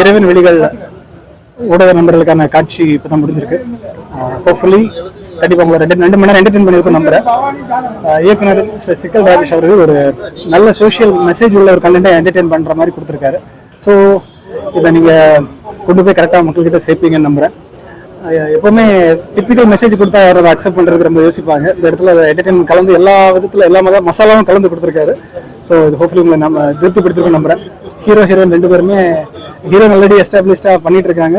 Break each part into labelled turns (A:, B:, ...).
A: இரவின் வெளிகள் ஊடக நண்பர்களுக்கான காட்சி இப்போ தான் முடிஞ்சிருக்கு ஹோப்ஃபுல்லி கண்டிப்பாக உங்களை ரெண்டு ரெண்டு மணி நேரம் என்டர்டைன் பண்ணியிருக்கும் நம்புறேன். இயக்குனர் மிஸ்டர் சிக்கல் ராஜேஷ் அவர்கள் ஒரு நல்ல சோஷியல் மெசேஜ் உள்ள ஒரு கண்டென்ட்டை என்டர்டைன் பண்ணுற மாதிரி கொடுத்துருக்காரு. ஸோ இதை நீங்கள் கொண்டு போய் கரெக்டாக மக்கள்கிட்ட சேர்ப்பீங்கன்னு நம்புகிறேன் எப்போவுமே டிப்பிக்கல் மெசேஜ் கொடுத்தா அவர் அதை அக்செப்ட் பண்ணுறதுக்கு ரொம்ப யோசிப்பாங்க. இந்த இடத்துல என்டர்டைன்மெண்ட் கலந்து எல்லா விதத்தில் எல்லா மத மசாலாவும் கலந்து கொடுத்துருக்காரு. ஸோ இது ஹோப்ஃபுல்லி உங்களை நம்ம திருப்திப்படுத்திருக்கோம் நம்புறேன். ஹீரோ ஹீரோயின் ரெண்டு பேருமே ஹீரோ ஆல்ரெடி எஸ்டாப்ளிஷ்டாக பண்ணிட்டு இருக்காங்க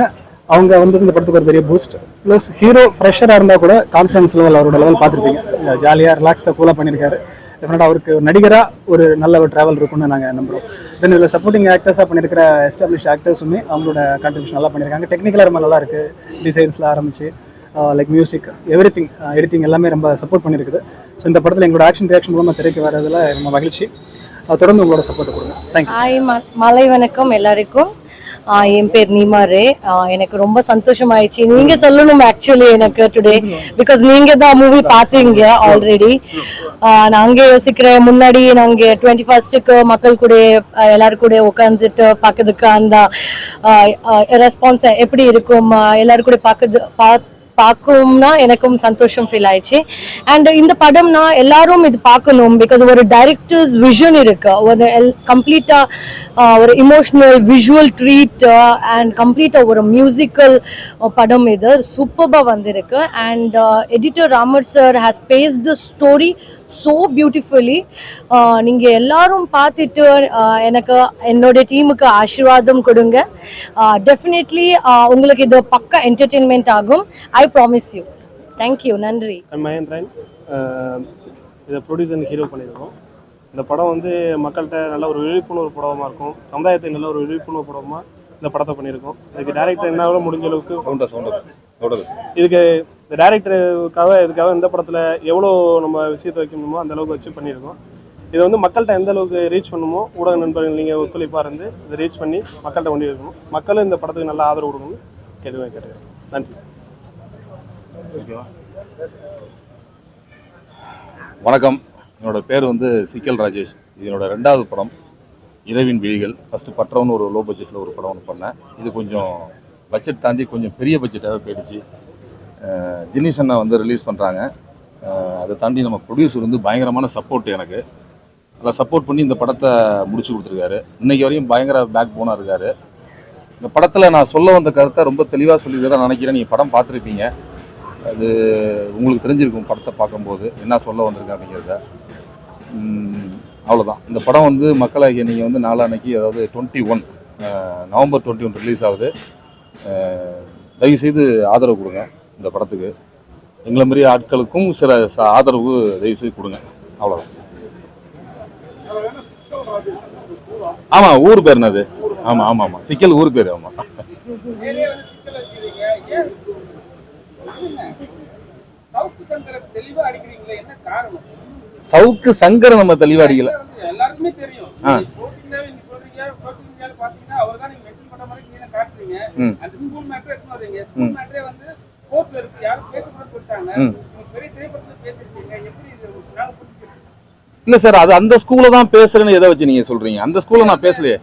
A: அவங்க வந்து இந்த படத்துக்கு ஒரு பெரிய பூஸ்ட் ப்ளஸ் ஹீரோ ஃப்ரெஷராக இருந்தால் கூட கான்ஃபிடன்ஸ் லெவல் அவரோட லெவல் பார்த்துருப்பீங்க. ஜாலியாக ரிலாக்ஸ்டாக கூலாக பண்ணியிருக்காரு. டெஃபினட்டாக அவருக்கு ஒரு நடிகராக ஒரு நல்ல ஒரு ட்ராவல் இருக்கும்னு நாங்கள் நம்புகிறோம் தென் இதில் சப்போர்ட்டிங் ஆக்டர்ஸாக பண்ணியிருக்கிற எஸ்டாப்ளிஷ் ஆக்டர்ஸுமே அவங்களோட கான்ட்ரிபியூஷன் நல்லா பண்ணியிருக்காங்க. டெக்னிக்கலாக ரொம்ப நல்லா இருக்குது டிசைன்ஸில் ஆரம்பிச்சு like music everything editing எல்லாமே ரொம்ப சப்போர்ட் பண்ணியிருக்குது. ஸோ இந்த படத்தில் எங்களோட ஆக்ஷன் ரியாக்ஷன் மூலமாக திரைக்கு வரதில் ரொம்ப மகிழ்ச்சி. தொடர்ந்து உங்களோட சப்போர்ட் கொடுங்க. தேங்க்யூ
B: ஹாய் மலை வணக்கம் எல்லாருக்கும். என் பேர் நீமா ரே எனக்கு ரொம்ப சந்தோஷம் ஆயிடுச்சு நீங்க சொல்லணும் ஆக்சுவலி எனக்கு டுடே பிகாஸ் நீங்க தான் மூவி பாத்தீங்க ஆல்ரெடி நாங்க யோசிக்கிறேன். முன்னாடி நாங்க டுவெண்ட்டி ஃபர்ஸ்ட்டுக்கு மக்கள் கூட எல்லாரும் கூட உட்காந்துட்டு பார்க்கறதுக்கு அந்த ரெஸ்பான்ஸ் எப்படி இருக்கும்? எல்லாரும் கூட பார்க்கறது பா பார்க்கும்னா எனக்கும் சந்தோஷம் ஃபீல் ஆயிடுச்சு. அண்ட் இந்த படம்னா எல்லாரும் இது பார்க்கணும் பிகாஸ் ஒரு டைரக்டர்ஸ் விஷன் இருக்கு. ஒரு கம்ப்ளீட்டா ஒரு இமோஷனல் விஷுவல் ட்ரீட் அண்ட் கம்ப்ளீட்டாக ஒரு மியூசிக்கல் படம் இது. சூப்பர்பா வந்திருக்கு. And editor Ramar sir has paced the story so beautifully நீங்க எல்லாரும் பார்த்துட்டு ஆஹ் எனக்கு என்னோட டீமுக்கு ஆசீர்வாதம் கொடுங்க. டெஃபினெட்லி உங்களுக்கு இது பக்கா என்டர்டெயின்மெண்ட் ஆகும். ஐ ப்ராமிஸ் யூ தேங்க்யூ நன்றி.
C: மகேந்திரன் இதை ப்ரொடியூசர் ஹீரோ பண்ணியிருக்கோம் இந்த படம் வந்து மக்கள்கிட்ட நல்ல ஒரு விழிப்புணர்வு படமாக இருக்கும். சமுதாயத்துக்கு நல்ல ஒரு விழிப்புணர்வு படமாக இந்த படத்தை பண்ணியிருக்கோம் இதுக்கு டேரக்டர் என்ன முடிஞ்ச அளவுக்கு
D: சவுண்டா சவுண்டா.
C: இதுக்கு இந்த டேரக்டருக்காக இதுக்காக இந்த படத்தில் எவ்வளோ நம்ம விஷயத்தை வைக்கணுமோ அந்த அளவுக்கு வச்சு பண்ணியிருக்கோம். இது வந்து மக்கள்கிட்ட எந்த அளவுக்கு ரீச் பண்ணுமோ ஊடக நண்பர்கள் நீங்கள் ஒத்துழைப்பாக இருந்து இதை ரீச் பண்ணி மக்கள்கிட்ட கொண்டு இருக்கணும். மக்களும் இந்த படத்துக்கு நல்ல ஆதரவு கொடுக்கணும்னு கேட்டு கேட்டுக்கிறேன் நன்றி.
D: வணக்கம். என்னோட பேர் வந்து சிக்கல் ராஜேஷ். இது என்னோட ரெண்டாவது படம். இரவின் விழிகள். ஃபஸ்ட்டு பற்றவன் ஒரு லோ பட்ஜெட்டில் ஒரு படம் ஒன்று பண்ணேன். இது கொஞ்சம் பட்ஜெட் தாண்டி கொஞ்சம் பெரிய பட்ஜெட்டாகவே போயிடுச்சு. அஹ் ஜினிஸ் அண்ணா வந்து ரிலீஸ் பண்ணுறாங்க அதை தாண்டி நம்ம ப்ரொடியூசர் வந்து பயங்கரமான சப்போர்ட் எனக்கு. நல்லா சப்போர்ட் பண்ணி இந்த படத்தை முடிச்சு கொடுத்துருக்காரு. இன்னைக்கு வரையும் பயங்கர பேக் போனாக இருக்காரு. இந்த படத்தில் நான் சொல்ல வந்த கருத்தை ரொம்ப தெளிவாக சொல்லியிருக்கதான் நினைக்கிறேன். நீங்கள் படம் பார்த்துருப்பீங்க. அது உங்களுக்கு தெரிஞ்சிருக்கும் படத்தை பார்க்கும்போது என்ன சொல்ல வந்திருக்கேன் அப்படிங்கிறத. அவ்வளோதான் இந்த படம் வந்து மக்களாகிய நீங்கள் வந்து நாளான்னைக்கு அதாவது twenty one November twenty one release ஆகுது. தயவுசெய்து ஆதரவு கொடுங்க இந்த படத்துக்கு. எங்களை மாதிரி ஆட்களுக்கும் சில ஆதரவு தயவுசெய்து கொடுங்க. அவ்வளோதான் ஆமாம் ஊர் பேர் என்னது? ஆமாம் ஆமாம் ஆமாம் சிக்கல் ஊர் பேர் ஆமாம்
E: சவுக்கு சங்கரை தெளிவா
D: நம்ம அடிக்கல.
E: எல்லாருக்குமே தெரியும்
D: ஆ.
E: போட்டிங்காவே நீங்க சொல்றீங்க போட்டிங்கால பாத்தீங்கன்னா அவர் தான் நீங்க மென்ஷன் பண்ண மாதிரி நீங்க காட்டுறீங்க
D: ம்.
E: அந்த ஸ்கூல் மேட்டர் எடுத்து வரீங்க ஸ்கூல் மேட்டரே வந்து கோர்ட்ல இருக்கு யாரும் பேசக்கூடாது சொல்லிட்டாங்க.
D: ம்.
E: நீங்க பெரிய திரைப்படத்துல பேசிருக்கீங்க எப்படி இது நாங்க புரிஞ்சுக்கிறோம்?
D: இல்ல சார் அது அந்த ஸ்கூல்ல தான் பேசுறேன்னு எதை வச்சு நீங்க சொல்றீங்க? அந்த ஸ்கூல்ல நான் பேசலையே.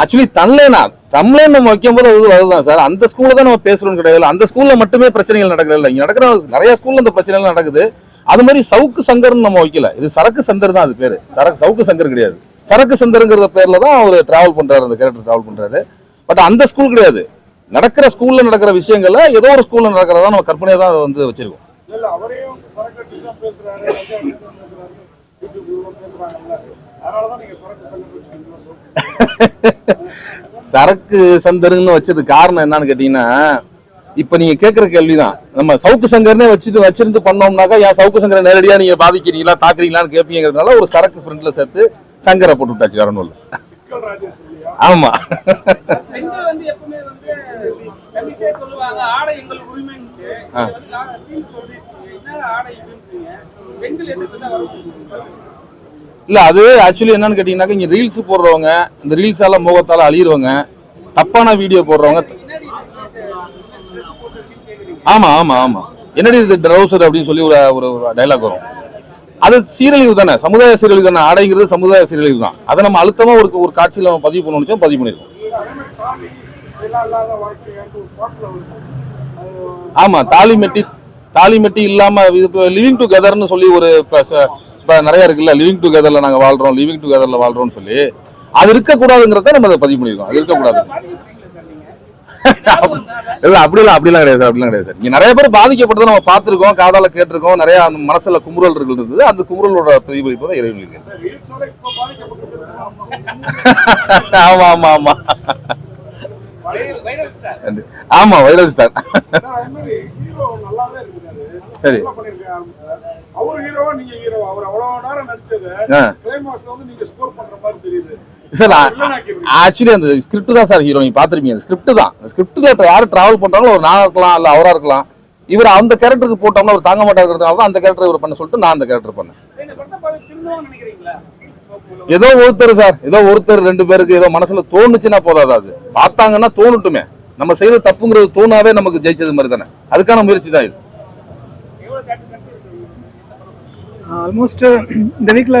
D: ஆக்சுவலி தன்லேனா தமிழன் நம்ம வைக்கும் போது அது அதுதான் சார். அந்த ஸ்கூல்ல தான் நம்ம பேசுறோம் கிடையாது. அந்த ஸ்கூல்ல மட்டுமே பிரச்சனைகள் நடக்கிறது இல்லை இங்க நடக்கிற நிறைய ஸ்கூல்ல இந்த பிரச்சனைகள் நடக்குது. அது மாதிரி சவுக்கு சங்கர்னு நம்ம வைக்கல. இது சரக்கு சந்தர் தான் அது பேரு. சரக்கு சவுக்கு சங்கர் கிடையாது. சரக்கு சந்தருங்கிற பேர்ல தான் அவர் டிராவல் பண்றாரு அந்த கேரக்டர் டிராவல் பண்றாரு. பட் அந்த ஸ்கூல் கிடையாது. நடக்கிற ஸ்கூல்ல நடக்கிற விஷயங்கள்ல ஏதோ ஒரு ஸ்கூல்ல நடக்கிறதா நம்ம கற்பனையை தான் அதை வந்து வச்சிருக்கோம்.
E: சரக்கு
D: சந்தருன்னு வச்சது காரணம் என்னன்னு கேட்டீங்கன்னா இப்ப நீங்க கேக்குற கேள்விதான். நம்ம சவுக்கு சங்கர்னே வச்சுட்டு வச்சிருந்து பண்ணோம்னாக்கா ஏன் சவுக்கு சங்கரை நேரடியா நீங்க பாதிக்கிறீங்களா தாக்குறீங்களான்னு கேட்பீங்கிறதுனால ஒரு சரக்கு ஃப்ரெண்ட்ல சேர்த்து சங்கரை போட்டு விட்டாச்சு
E: இல்லையா
D: ஆமா. இல்ல அது ஆக்சுவலி என்னன்னு கேட்டீங்கன்னாக்கா இங்க ரீல்ஸ் போடுறவங்க இந்த ரீல்ஸால முகத்தால அழியிறவங்க தப்பான வீடியோ போடுறவங்க ஆமா ஆமா ஆமா. என்னடி இது ட்ரௌசர் அப்படின்னு சொல்லி ஒரு ஒரு டைலாக் வரும். அது சீரழிவு தானே? சமுதாய சீரழிவு தானே? ஆடைங்கிறது சமுதாய சீரழிவு தான். அதை நம்ம அழுத்தமா ஒரு ஒரு காட்சியில நம்ம பதிவு பண்ணணும் பதிவு பண்ணிருக்கோம்.
E: ஆமாம்
D: ஆமா தாலி மெட்டி தாலி மெட்டி இல்லாம லிவிங் டுகெதர்னு சொல்லி ஒரு இப்போ ச- இப்ப இருக்குல்ல லிவிங் டுகெதரில் நாங்க வாழ்றோம் லிவிங் டுகெதரில் வாழ்றோம்னு சொல்லி அது இருக்கக்கூடாதுங்கிறத நம்ம அதை பதிவு பண்ணிருக்கோம். அது இருக்கக்கூடாது. இல்ல அப்படிலாம் அப்படிலாம் கிடையாது சார் அப்படிலாம் கிடையாது சார். இங்க நிறைய பேர் பாதிக்கப்பட்டதை நம்ம பார்த்திருக்கோம் காதால கேட்டிருக்கோம். நிறைய அந்த மனசுல குமுறல்கள் இருந்தது. அந்த குமுறலோட பிரதிபலிப்பு தான் இறைவன் இருக்கு. ஆமா ஆமா ஆமா. ஆமா வைரல் ஸ்டார்
E: ஹீரோ
D: சரி.
E: அவர் ஹீரோவா நீங்க ஹீரோவா அவர் அவ்வளவு நேரம் நடிச்சது
D: ஆ.
E: கிளைமாக்ஸ்ல வந்து நீங்க ஸ்கோர் பண்ற மாதிரி தெரியுது.
D: சார் ஆக்சுவலி அந்த ஸ்கிரிப்ட் தான் சார் ஹீரோ நீங்க பாத்திருப்பீங்க அந்த ஸ்கிரிப்ட் தான். அந்த ஸ்கிரிப்ட்ல யாரும் டிராவல் பண்றாங்களோ ஒரு நான் இருக்கலாம் இல்ல அவரா இருக்கலாம். இவர் அந்த கேரக்டருக்கு போட்டோம்னா அவர் தாங்க மாட்டாங்கிறதுனால தான் அந்த கேரக்டர் இவர் பண்ண சொல்லிட்டு நான் அந்த கேரக்டர் பண்ணேன். ஏதோ ஒருத்தர் சார் ஏதோ ஒருத்தர் ரெண்டு பேருக்கு ஏதோ மனசுல தோணுச்சுன்னா போதாது அது? பார்த்தாங்கன்னா தோணுட்டுமே. நம்ம செய்யற தப்புங்கிறது தோணாவே நமக்கு ஜெயிச்சது மாதிரி தானே. அதுக்கான முயற்சி தான் இது.
A: ஆல்மோஸ்ட் இந்த வீக்கில்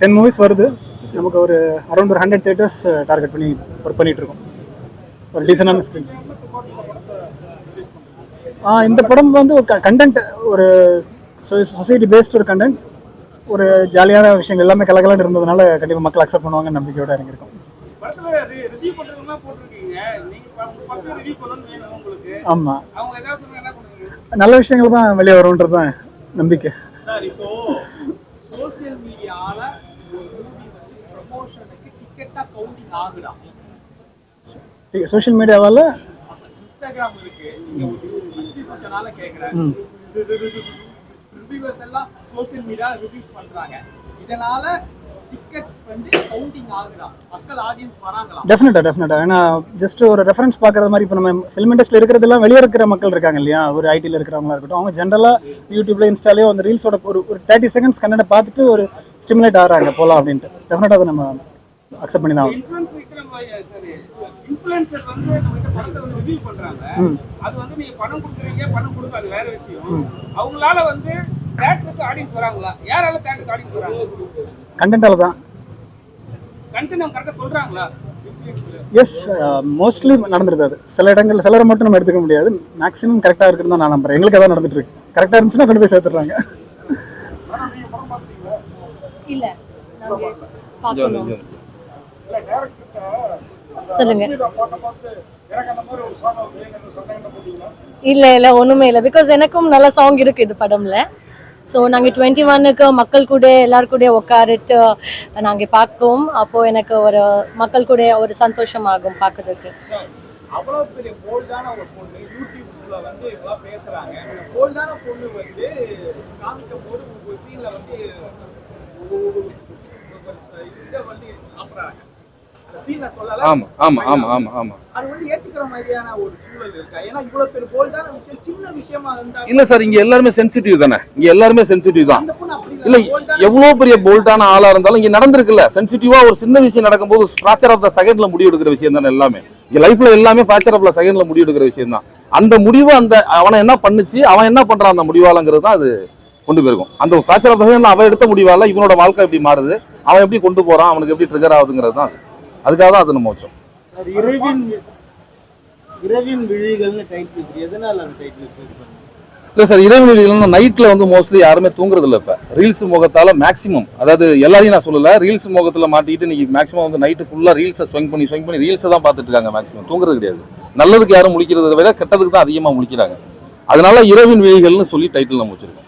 A: டென் மூவிஸ் வருது. நமக்கு ஒரு அரௌண்ட் ஒரு ஹண்ட்ரட் தேட்டர்ஸ் டார்கெட் பண்ணி ஒர்க் பண்ணிட்டு இருக்கோம் ஒரு டீசனான ஸ்க்ரீன்ஸ் இந்த படம் வந்து ஒரு கண்டென்ட் ஒரு சொசைட்டி பேஸ்ட் ஒரு கண்டென்ட் ஒரு ஜாலியான விஷயங்கள் எல்லாமே கலகலன்னு இருந்ததுனால கண்டிப்பாக மக்கள் அக்செப்ட் பண்ணுவாங்கன்னு நம்பிக்கையோட இறங்கியிருக்கோம். ஆமாம்
F: பண்ணுவீங்க?
A: நல்ல விஷயங்கள் தான் வெளியே வரும்ன்றது தான் நம்பிக்கை
F: சார் இப்போ சோசியல் மீடியால ஒரு மூவி வந்து ப்ரமோஷனுக்கு டிக்கெட்டா கவுண்டிங் ஆகுதா
A: சோஷியல் மீடியாவால்
F: இன்ஸ்டாகிராம் இருக்கு. நீங்க ஒரு ஃபர்ஸ்ட் கொஞ்ச நாளா கேக்குறேன். ரிவ்யூவர்ஸ் எல்லாம் சோசியல் மீடியா ரிவ்யூஸ் பண்றாங்க. இதனால டிக்கெட் வந்து கவுண்டிங் ஆகுதா? மக்கள் ஆடியன்ஸ் வராங்களா?
A: டெஃபினட்டா டெஃபினட்டா ஏன்னா ஜஸ்ட் ஒரு ரெஃபரன்ஸ் பார்க்குறது மாதிரி இப்போ நம்ம ஃபிலிம் இண்டஸ்ட்ரியில் இருக்கிறதெல்லாம் வெளியே இருக்கிற மக்கள் இருக்காங்க இல்லையா? ஒரு ஐடியில் இருக்கிறவங்களா இருக்கட்டும். அவங்க ஜென்ரலாக யூடியூப்ல இன்ஸ்டாலேயோ அந்த ரீல்ஸோட ஒரு ஒரு தேர்ட்டி செகண்ட்ஸ் கண்டென்ட் பார்த்துட்டு ஒரு ஸ்டிமுலேட் ஆகிறாங்க. போகலாம் அப்படின்ட்டு. டெஃபினட்டாக நம்ம அக்செப்ட் பண்ணி தான்.
F: வந்து வந்து பண்றாங்க. அது வந்து நீங்க பணம் கொடுக்குறீங்க பணம் கொடுக்க அது வேற விஷயம். அவங்களால வந்து தேட்டருக்கு ஆடியன்ஸ் வராங்களா? யாரால தேட்டருக்கு ஆடியன்ஸ் வராங்க?
A: கண்டென்ட்டால தான்.
F: கண்டென்ட் அவங்க கரெக்டா சொல்றாங்களா?
A: எஸ் மோஸ்ட்லி நடந்துருது அது. சில இடங்கள் சிலரை மட்டும் நம்ம எடுத்துக்க முடியாது. மேக்ஸிமம் கரெக்டாக இருக்குன்னு தான் நான் நம்புறேன். எங்களுக்கு அதான் நடந்துட்டு இருக்கு. கரெக்டாக இருந்துச்சுன்னா கொண்டு போய் சேர்த்துறாங்க
B: இல்ல நாங்க பார்க்கணும்
E: இல்ல டேரக்டர்கிட்ட
B: சொல்லுங்க. இல்ல இல்ல ஒண்ணுமே இல்ல. பிகாஸ் எனக்கும் நல்ல சாங் இருக்கு இது படம்ல. ஸோ நாங்கள் டுவெண்ட்டி ஒன்னுக்கு மக்கள் கூட எல்லார் கூட உட்காரிட்டு நாங்கள் பார்க்கவும் அப்போ எனக்கு ஒரு மக்கள் கூட ஒரு சந்தோஷமாகும் பார்க்கறதுக்கு.
F: அவ்வளவு பெரிய போல்டான ஒரு பொண்ணு யூடியூப்ஸ்ல வந்து இவங்க பேசுறாங்க. போல்டான பொண்ணு வந்து காமிக்கும் போது ஒரு சீன்ல வந்து ஒரு- ஒரு- ஒரு இதை வந்து சாப்பிடுறாங்க அந்த சீன்ல சொல்லல
D: ஆமா ஆமா ஆமா ஆமா ஆமா. இல்ல சார் இங்க எல்லாருமே சென்சிட்டிவ் தானே? இங்க எல்லாருமே சென்சிட்டிவ் தான். இல்ல. எவ்வளவு பெரிய போல்டான ஆளா இருந்தாலும் இங்க நடந்திருக்குல்ல. சென்சிட்டிவா ஒரு சின்ன விஷயம் நடக்கும்போது ஃபிராக்சர் ஆஃப் த செகண்ட்ல முடிவு எடுக்கிற விஷயம் தானே எல்லாமே. இங்க லைஃப்ல எல்லாமே ஃபிராக்சர் ஆஃப் த செகண்ட்ல முடிவு எடுக்கிற விஷயம் தான். அந்த முடிவு அந்த அவனை என்ன பண்ணுச்சு அவன் என்ன பண்றான் அந்த முடிவாலங்கிறது தான் அது கொண்டு போயிருக்கும். அந்த ஃபிராக்சர் ஆஃப் த செகண்ட்ல அவன் எடுத்த முடிவால இவனோட வாழ்க்கை எப்படி மாறுது அவன் எப்படி கொண்டு போறான் அவனுக்கு எப்படி ட்ரிகர் ஆகுதுங்கிறது தான். அதுக்காக தான் அது நம்ம வச்சோம்.
G: இரவின் விழிகள்னு டைட்டில் எதனால அந்த டைட்டில் சூஸ் பண்ணீங்க?
D: இல்ல சார் இரவு நைட்ல வந்து மோஸ்ட்லி யாருமே தூங்குறது இல்ல இப்ப. ரீல்ஸ் முகத்தால மேக்ஸிமம் அதாவது எல்லாரையும் நான் சொல்லல ரீல்ஸ் முகத்துல மாட்டிக்கிட்டு இன்னைக்கு மேக்ஸிமம் வந்து நைட்டு ஃபுல்லா ரீல்ஸை ஸ்வெங் பண்ணி ஸ்வெங் பண்ணி ரீல்ஸை தான் பார்த்துட்டு இருக்காங்க மேக்ஸிமம் தூங்குறது கிடையாது. நல்லதுக்கு யாரும் முழிக்கிறத விட கெட்டதுக்கு தான் அதிகமா முழிக்கிறாங்க. அதனால இரவின் விழிகள்னு சொல்லி டைட்டில் நம்ம வச்சிருக்கோம்.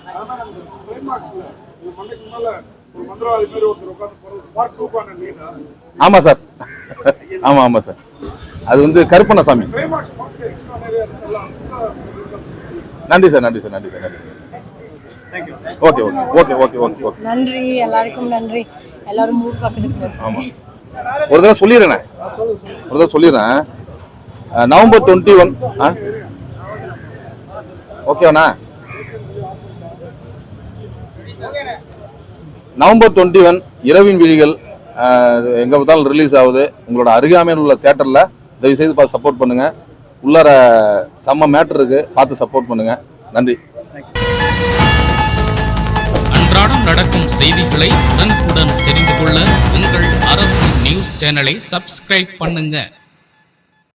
E: ஒரு மந்திரவாதி மாதிரி ஒருத்தர் பார்ட் டூக்கான
D: ஆமா சார். ஆமா ஆமா சார். அது வந்து கருப்பண்ணசாமி. நன்றி சார் நன்றி சார் நன்றி சார் நன்றி okay okay okay okay okay okay.
B: நன்றி எல்லாருக்கும் நன்றி. எல்லாரும் மூவ் பார்க்கறதுக்கு
D: ஆமா. ஒரு தடவை சொல்லிடுறேன். ஒரு தடவை சொல்லிடுறேன். நவம்பர் டுவெண்ட்டி ஒன் ஓகேண்ணா நவம்பர் டுவெண்ட்டி ஒன் இரவின் விழிகள் எங்க பார்த்தாலும் ரிலீஸ் ஆகுது. உங்களோட அருகாமையில் உள்ள தேட்டர்ல தயவு செய்து பார்த்து சப்போர்ட் பண்ணுங்க. உள்ளார செம்ம மேட்டர் இருக்கு. பார்த்து சப்போர்ட் பண்ணுங்க. நன்றி.
H: அன்றாடம் நடக்கும் செய்திகளை உடனுக்குடன் தெரிந்து கொள்ள உங்கள் அரசு நியூஸ் சேனலை சப்ஸ்கிரைப் பண்ணுங்க.